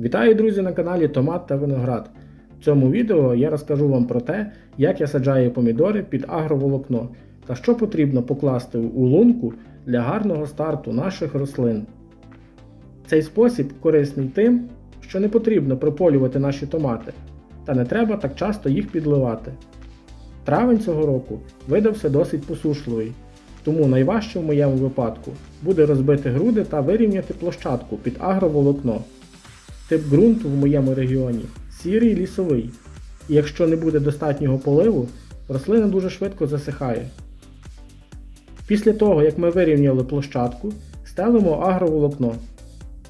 Вітаю, друзі, на каналі Томат та Виноград. В цьому відео я розкажу вам про те, як я саджаю помідори під агроволокно та що потрібно покласти у лунку для гарного старту наших рослин. Цей спосіб корисний тим, що не потрібно прополювати наші томати, та не треба так часто їх підливати. Травень цього року видався досить посушливий, тому найважче в моєму випадку буде розбити груди та вирівняти площадку під агроволокно. Тип ґрунту в моєму регіоні сірий лісовий, і якщо не буде достатнього поливу, рослина дуже швидко засихає. Після того, як ми вирівняли площадку, стелимо агроволокно.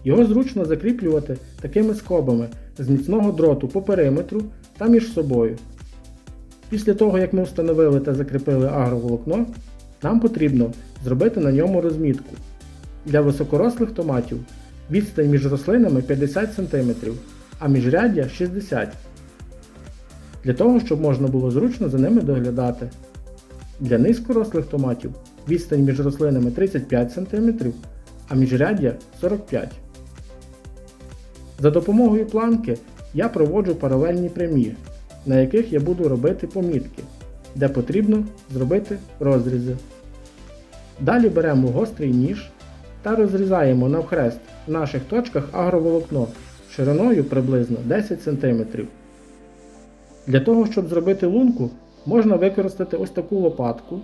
Його зручно закріплювати такими скобами з міцного дроту по периметру та між собою. Після того, як ми встановили та закріпили агроволокно, нам потрібно зробити на ньому розмітку. Для високорослих томатів відстань між рослинами 50 см, а міжряддя 60 см. Для того, щоб можна було зручно за ними доглядати. Для низькорослих томатів відстань між рослинами 35 см, а міжряддя 45 см. За допомогою планки я проводжу паралельні прямі, на яких я буду робити помітки, де потрібно зробити розрізи. Далі беремо гострий ніж та розрізаємо навхрест в наших точках агроволокно шириною приблизно 10 см. Для того, щоб зробити лунку, можна використати ось таку лопатку.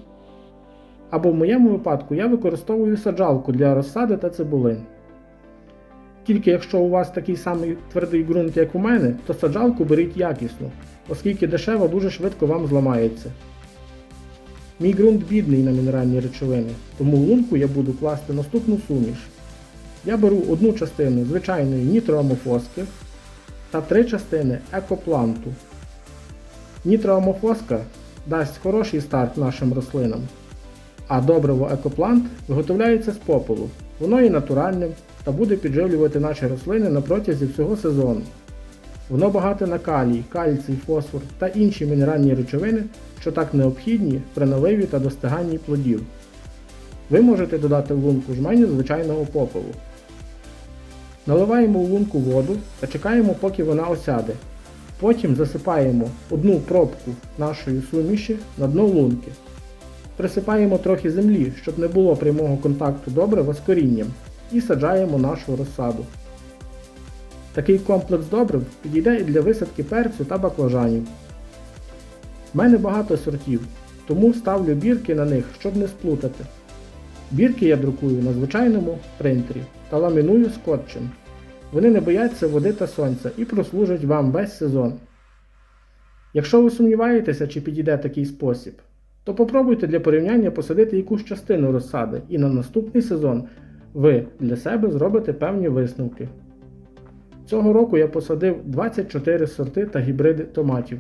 Або в моєму випадку я використовую саджалку для розсади та цибулин. Тільки якщо у вас такий самий твердий ґрунт, як у мене, то саджалку беріть якісну, оскільки дешево дуже швидко вам зламається. Мій ґрунт бідний на мінеральні речовини, тому лунку я буду класти наступну суміш. Я беру одну частину звичайної нітроамофоски та три частини екопланту. Нітроамофоска дасть хороший старт нашим рослинам, а добриво екоплант виготовляється з попелу. Воно є натуральним та буде підживлювати наші рослини на протязі всього сезону. Воно багате на калій, кальцій, фосфор та інші мінеральні речовини, що так необхідні при наливі та достиганні плодів. Ви можете додати в лунку жменю звичайного попелу. Наливаємо в лунку воду та чекаємо, поки вона осяде. Потім засипаємо одну пробку нашої суміші на дно лунки. Присипаємо трохи землі, щоб не було прямого контакту добрива з корінням, і саджаємо нашу розсаду. Такий комплекс добрив підійде і для висадки перцю та баклажанів. У мене багато сортів, тому ставлю бірки на них, щоб не сплутати. Бірки я друкую на звичайному принтері та ламіную скотчем. Вони не бояться води та сонця і прослужать вам весь сезон. Якщо ви сумніваєтеся, чи підійде такий спосіб, то попробуйте для порівняння посадити якусь частину розсади і на наступний сезон ви для себе зробите певні висновки. Цього року я посадив 24 сорти та гібриди томатів.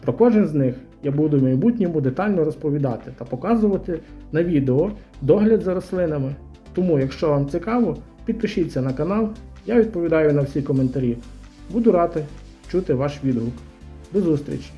Про кожен з них я буду в майбутньому детально розповідати та показувати на відео догляд за рослинами. Тому, якщо вам цікаво, підпишіться на канал, я відповідаю на всі коментарі. Буду радий чути ваш відгук. До зустрічі!